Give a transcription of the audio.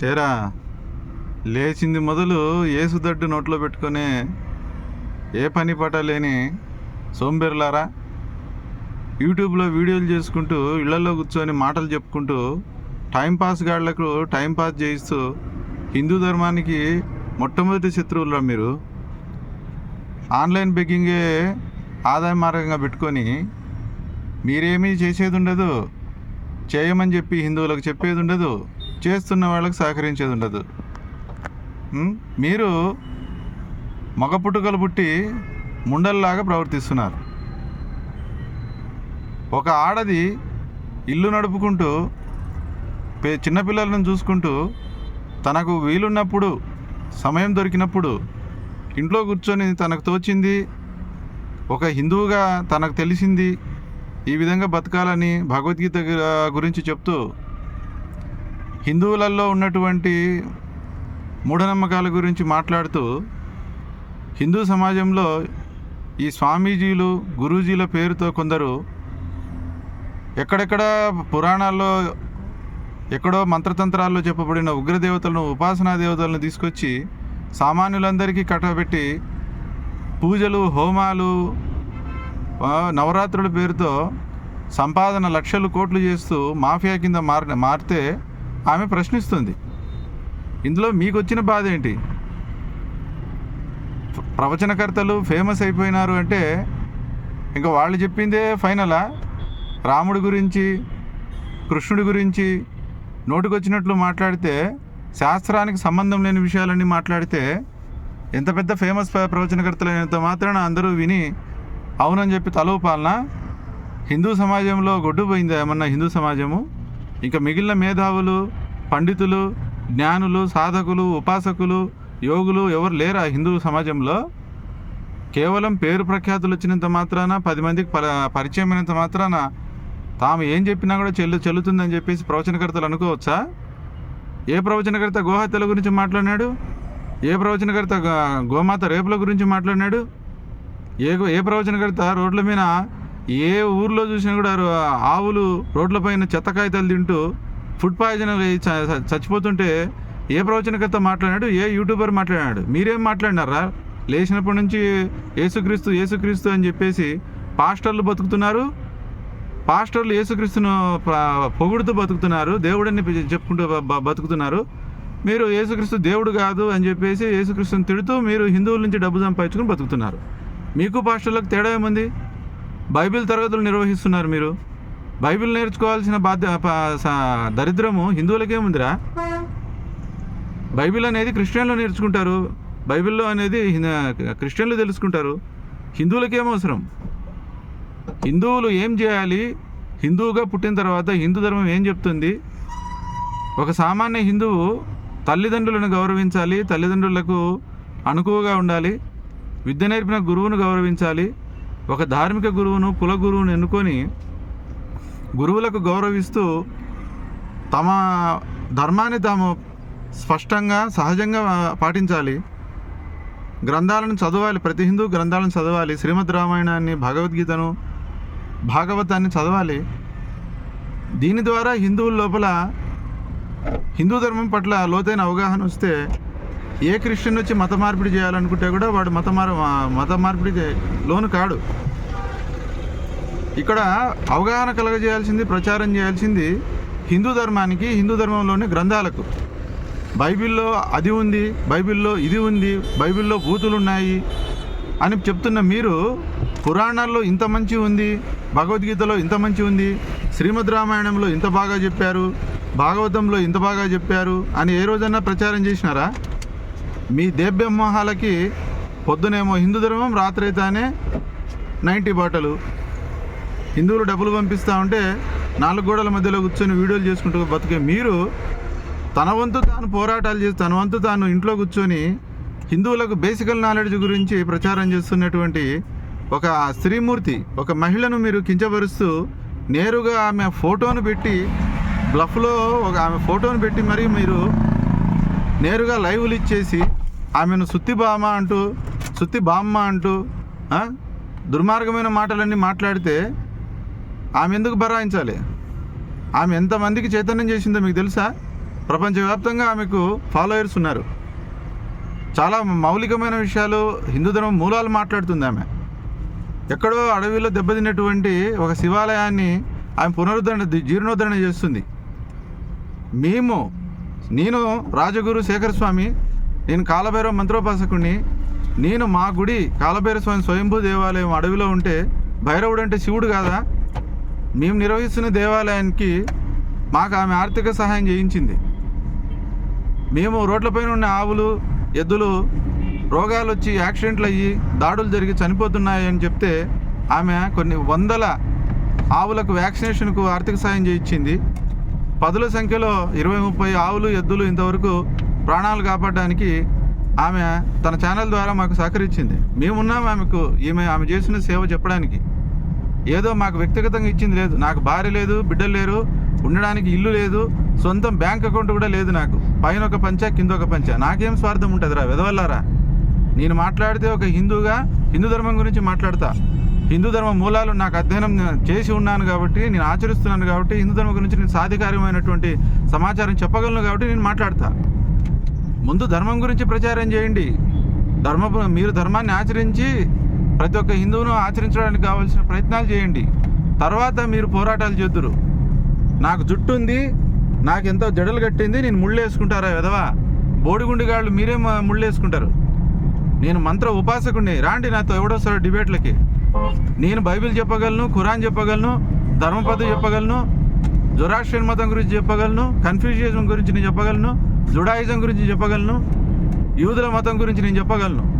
తేరా లేచింది మొదలు ఏసుదడ్డు నోట్లో పెట్టుకొని ఏ పని పట లేని సోంబేరులారా? యూట్యూబ్లో వీడియోలు చేసుకుంటూ ఇళ్ళలో కూర్చొని మాటలు చెప్పుకుంటూ టైంపాస్ గాళ్ళకు టైంపాస్ చేయిస్తూ హిందూ ధర్మానికి మొట్టమొదటి శత్రువులు మీరు? ఆన్లైన్ బెగ్గింగే ఆదాయ మార్గంగా పెట్టుకొని మీరేమీ చేసేది ఉండదు చేయమని చెప్పి హిందువులకు చెప్పేది ఉండదు చేస్తున్న వాళ్ళకి సహకరించేది ఉండదు. మీరు మగ పుట్టుకలు పుట్టి ముండల్లాగా ప్రవర్తిస్తున్నారు. ఒక ఆడది ఇల్లు నడుపుకుంటూ చిన్నపిల్లలను చూసుకుంటూ తనకు వీలున్నప్పుడు సమయం దొరికినప్పుడు ఇంట్లో కూర్చొని తనకు తోచింది ఒక హిందువుగా తనకు తెలిసింది ఈ విధంగా బతకాలని భగవద్గీత గురించి చెప్తూ హిందువులలో ఉన్నటువంటి మూఢనమ్మకాల గురించి మాట్లాడుతూ హిందూ సమాజంలో ఈ స్వామీజీలు గురూజీల పేరుతో కొందరు ఎక్కడెక్కడ పురాణాల్లో ఎక్కడో మంత్రతంత్రాల్లో చెప్పబడిన ఉగ్రదేవతలను ఉపాసనా దేవతలను తీసుకొచ్చి సామాన్యులందరికీ కట్టబెట్టి పూజలు హోమాలు నవరాత్రుల పేరుతో సంపాదన లక్షలు కోట్లు చేస్తూ మాఫియా కింద మార్ మారితే ఆమె ప్రశ్నిస్తుంది. ఇందులో మీకు వచ్చిన బాధ ఏంటి ప్రవచనకర్తలు ఫేమస్ అయిపోయినారు అంటే ఇంకా వాళ్ళు చెప్పిందే ఫైనలా? రాముడి గురించి కృష్ణుడి గురించి నోటికొచ్చినట్లు మాట్లాడితే శాస్త్రానికి సంబంధం లేని విషయాలన్నీ మాట్లాడితే ఎంత పెద్ద ఫేమస్ ప్రవచనకర్తలైనంత మాత్రాన అందరూ విని అవునని చెప్పి తలూపాలన? హిందూ సమాజంలో గొడ్డుపోయిందా ఏమన్నా హిందూ సమాజము? ఇంకా మిగిలిన మేధావులు పండితులు జ్ఞానులు సాధకులు ఉపాసకులు యోగులు ఎవరు లేరా హిందూ సమాజంలో? కేవలం పేరు ప్రఖ్యాతులు వచ్చినంత మాత్రాన పది మందికి ప పరిచయం అయినంత మాత్రాన తాము ఏం చెప్పినా కూడా చెల్లు చెల్లుతుందని చెప్పేసి ప్రవచనకర్తలు అనుకోవచ్చా? ఏ ప్రవచనకర్త గోహత్యల గురించి మాట్లాడినాడు? ఏ ప్రవచనకర్త గోమాత రేపుల గురించి మాట్లాడినాడు? ఏ ఏ ప్రవచనకర్త రోడ్ల మీద ఏ ఊర్లో చూసినా కూడా ఆవులు ఆవులు రోడ్లపైన చెత్త కాగితాలు తింటూ ఫుడ్ పాయిజన్ అయ్యి చ- చచ్చిపోతుంటే ఏ ప్రవచనకర్త మాట్లాడాడు ఏ యూట్యూబర్ మాట్లాడినాడు? మీరేం మాట్లాడినారా? లేచినప్పటి నుంచి ఏసుక్రీస్తు ఏసుక్రీస్తు అని చెప్పేసి పాస్టర్లు బతుకుతున్నారు. పాస్టర్లు ఏసుక్రీస్తును ప- పొగుడుతూ బతుకుతున్నారు. దేవుడని చెప్పుకుంటూ బతుకుతున్నారు. మీరు ఏసుక్రీస్తు దేవుడు కాదు అని చెప్పేసి ఏసుక్రీస్తుని తిడుతూ మీరు హిందువుల నుంచి డబ్బు సంపాదించుకుని బతుకుతున్నారు. మీకు పాస్టర్లకు తేడా ఏముంది? బైబిల్ తరగతులు నిర్వహిస్తున్నారు మీరు. బైబిల్ నేర్చుకోవాల్సిన బాధ్య దరిద్రము హిందువులకే దరిద్రము హిందువులకేముందిరా బైబిల్ అనేది క్రిస్టియన్లు నేర్చుకుంటారు. బైబిల్లో అనేది క్రిస్టియన్లు తెలుసుకుంటారు. హిందువులకేం అవసరం? హిందువులు ఏం చేయాలి? హిందువుగా పుట్టిన తర్వాత హిందూ ధర్మం ఏం చెప్తుంది? ఒక సామాన్య హిందువు తల్లిదండ్రులను గౌరవించాలి తల్లిదండ్రులకు అనుకువగా ఉండాలి విద్య నేర్పిన గురువును గౌరవించాలి ఒక ధార్మిక గురువును కుల గురువును ఎన్నుకొని గురువులకు గౌరవిస్తూ తమ ధర్మాన్ని తాము స్పష్టంగా సహజంగా పాటించాలి. గ్రంథాలను చదవాలి. ప్రతి హిందూ గ్రంథాలను చదవాలి. శ్రీమద్ రామాయణాన్ని భగవద్గీతను భాగవతాన్ని చదవాలి. దీని ద్వారా హిందువుల లోపల హిందూ ధర్మం పట్ల లోతైన అవగాహన వస్తే ఏ క్రిస్టియన్ వచ్చి మత మార్పిడి చేయాలనుకుంటే కూడా వాడు మత మార్ మత మార్పిడి లోను కాడు. ఇక్కడ అవగాహన కలగజేయాల్సింది ప్రచారం చేయాల్సింది హిందూ ధర్మానికి హిందూ ధర్మంలోని గ్రంథాలకు. బైబిల్లో అది ఉంది బైబిల్లో ఇది ఉంది బైబిల్లో భూతులు ఉన్నాయి అని చెప్తున్న మీరు పురాణాల్లో ఇంత మంచి ఉంది భగవద్గీతలో ఇంత మంచి ఉంది శ్రీమద్ రామాయణంలో ఇంత బాగా చెప్పారు భాగవతంలో ఇంత బాగా చెప్పారు అని ఏ రోజన్నా ప్రచారం చేసినారా? మీ దేవ్యమోహాలకి పొద్దునేమో హిందూ ధర్మం రాత్రైతానే నైంటీ బాటలు. హిందువులు డబ్బులు పంపిస్తూ ఉంటే నాలుగు గోడల మధ్యలో కూర్చొని వీడియోలు చేసుకుంటూ బతికే మీరు తన వంతు తాను పోరాటాలు చేసి తన వంతు తాను ఇంట్లో కూర్చొని హిందువులకు బేసికల్ నాలెడ్జ్ గురించి ప్రచారం చేస్తున్నటువంటి ఒక స్త్రీమూర్తి ఒక మహిళను మీరు కించపరుస్తూ నేరుగా ఆమె ఫోటోను పెట్టి బ్లఫ్లో ఒక ఆమె ఫోటోను పెట్టి మరీ మీరు నేరుగా లైవ్లు ఇచ్చేసి ఆమెను సుత్తి బామ అంటూ సుత్తి బామ్మ అంటూ దుర్మార్గమైన మాటలన్నీ మాట్లాడితే ఆమె ఎందుకు బరాయించాలి? ఆమె ఎంతమందికి చైతన్యం చేసిందో మీకు తెలుసా? ప్రపంచవ్యాప్తంగా ఆమెకు ఫాలోయర్స్ ఉన్నారు. చాలా మౌలికమైన విషయాలు హిందూ ధర్మం మూలాలు మాట్లాడుతుంది ఆమె. ఎక్కడో అడవిలో దెబ్బతిన్నటువంటి ఒక శివాలయాన్ని ఆమె పునరుద్ధరణ జీర్ణోద్ధరణ చేస్తుంది. మేము నేను రాజగురు శేఖర స్వామి నేను కాలభైరవ మంత్రోపాసకుడిని నేను మా గుడి కాలభైరవ స్వామి స్వయంభూ దేవాలయం అడవిలో ఉంటే భైరవుడు అంటే శివుడు కాదా? మేము నిర్వహిస్తున్న దేవాలయానికి మాకు ఆమె ఆర్థిక సహాయం చేయించింది. మేము రోడ్లపైన ఉన్న ఆవులు ఎద్దులు రోగాలు వచ్చి యాక్సిడెంట్లు అయ్యి దాడులు జరిగి చనిపోతున్నాయని చెప్తే ఆమె కొన్ని వందల ఆవులకు వ్యాక్సినేషన్కు ఆర్థిక సాయం చేయించింది. పదుల సంఖ్యలో ఇరవై ముప్పై ఆవులు ఎద్దులు ఇంతవరకు ప్రాణాలు కాపాడడానికి ఆమె తన ఛానల్ ద్వారా మాకు సహకరించింది. మేమున్నాం ఆమెకు ఈమె ఆమె చేసిన సేవ చెప్పడానికి. ఏదో మాకు వ్యక్తిగతంగా ఇచ్చింది లేదు. నాకు భార్య లేదు బిడ్డలు లేరు ఉండడానికి ఇల్లు లేదు సొంతం బ్యాంక్ అకౌంట్ కూడా లేదు నాకు. పైన ఒక పంచ కింద ఒక పంచ. నాకేం స్వార్థం ఉంటుంది రా వెదవల్లారా? నేను మాట్లాడితే ఒక హిందూగా హిందూ ధర్మం గురించి మాట్లాడతా. హిందూ ధర్మ మూలాలు నాకు అధ్యయనం చేసి ఉన్నాను కాబట్టి నేను ఆచరిస్తున్నాను కాబట్టి హిందూ ధర్మం గురించి నేను సాధికారమైనటువంటి సమాచారం చెప్పగలను కాబట్టి నేను మాట్లాడతా. ముందు ధర్మం గురించి ప్రచారం చేయండి. ధర్మ మీరు ధర్మాన్ని ఆచరించి ప్రతి ఒక్క హిందువును ఆచరించడానికి కావాల్సిన ప్రయత్నాలు చేయండి. తర్వాత మీరు పోరాటాలు చేద్దురు. నాకు జుట్టు ఉంది నాకు ఎంతో జడలు కట్టింది నేను ముళ్ళు వేసుకుంటారా విధవా? బోడిగుండిగాళ్ళు మీరే ముళ్ళు వేసుకుంటారు. నేను మంత్ర ఉపాసకుడిని రాండి నాతో ఎవడొస్తాడో డిబేట్లకి. నేను బైబిల్ చెప్పగలను ఖురాన్ చెప్పగలను ధర్మపద చెప్పగలను జొరాస్ట్రియన్ మతం గురించి చెప్పగలను కన్ఫ్యూజిజం గురించి నేను చెప్పగలను జుడాయిజం గురించి చెప్పగలను? యూదుల మతం గురించి నేను చెప్పగలను?